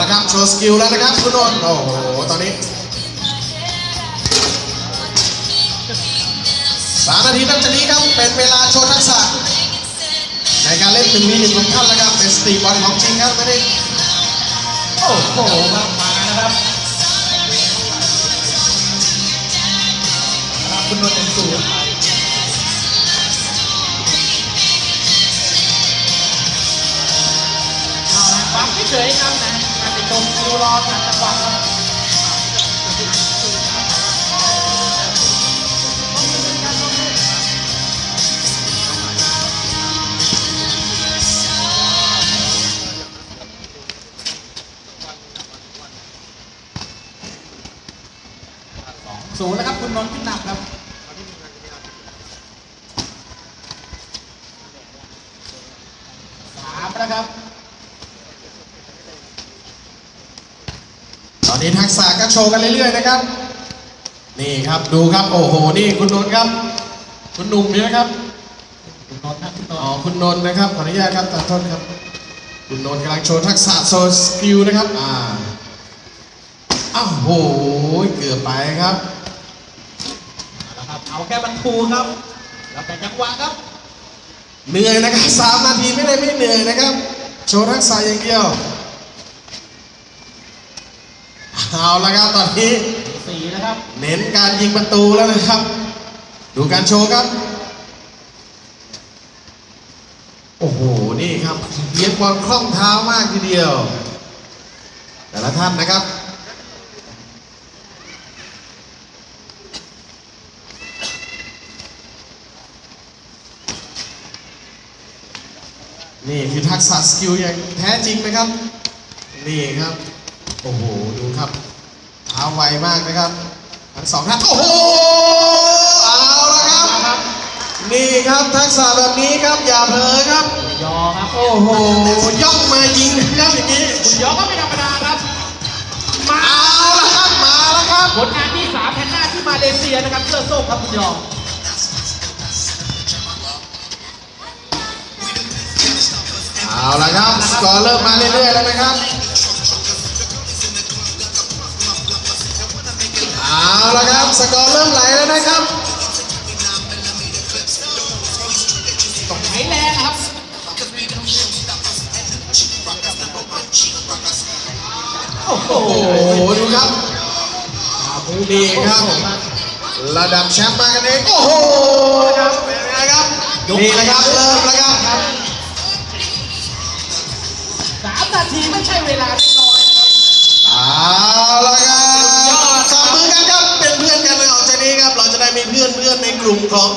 ละครับ โชว์สกิลแล้วนะครับคุณนนท์โอ้โห ตอนนี้สามนาทีนับจากนี้ครับ เป็นเวลาโชว์ทักษะ ในการเล่นหนึ่งมีหนึ่งของท่านแล้วครับ เป็นสตรีทบอลของจริงครับตอนนี้โอ้โหครับมานะครับครับคุณนนท์เป็นศูนย์เอาละฟังเฉยๆครับนะมา ติดชมดูรอขัดจังหวะครับศูนย์แล้วครับ คุณนนท์ขึ้นนำครับสามแล้วครับ ตอ นนี้ทักษะก็โชว์กันเรื่อยๆนะครับ นี่ครับดูครับโอ้โหนี่คุณนนท์ครับ คุณหนุ่มเนี่ยนะครับคุณนนท์ครับคุณนนอ๋อท์คุณนนท์นะครับขออนุญาตครับตัดต้นครับ คุณนนท์กำลังโชว์ทักษะโชว์สกิลนะครับอ่าอ้าวโหเกือบไปครับเอาละครับเอาแค่บรรทูครับแล้วแต่จังหวะครับเหนื่อยนะครับสามนาทีไม่ได้ไม่เหนื่อยนะครับ โชว์ทักษะอย่างเดียว เอาละครับตอนนี้สี่นะครับเน้นการยิงประตูแล้วนะครับ ดูการโชว์ครับ โอ้โห นี่ครับเลี้ยงบอลคล่องเท้ามากทีเดียว แต่ละท่านนะครับนี่คือทักษะสกิลอย่างแท้จริงนะครับ นี่ครับ โอ้โห ดูครับเท้าไวมากนะครับ ทั้งสองท่านโอ้โห เอาละครับ ครับนี่ครับทักษะแบบนี้ครับ อย่าเผลอครับคุณยอครับโอ้โห ย่องมายิงนะครับอย่างนี้คุณยอก็ไม่ธรรมดาครับ มาเอาละครับ มาแล้วครับ ผลงานที่สามแผ่นหน้าที่มาเลเซียนะครับเสื้อส้มครับคุณยอเอาละครับ สกอร์เริ่มมาเรื่อยๆแล้วนะครับ เอาละครับ สกอร์เริ่มไหลแล้วนะครับต้องใช้แรงนะครับโอ้โหโอ้โหดูครับนี่ครับ ระดับแชมป์มากันเองโอ้โหเป็นไงครับนี่นะครับเริ่มแล้วครับสามนาทีไม่ใช่เวลาน้อยๆนะครับเอาละ กลุ่มของ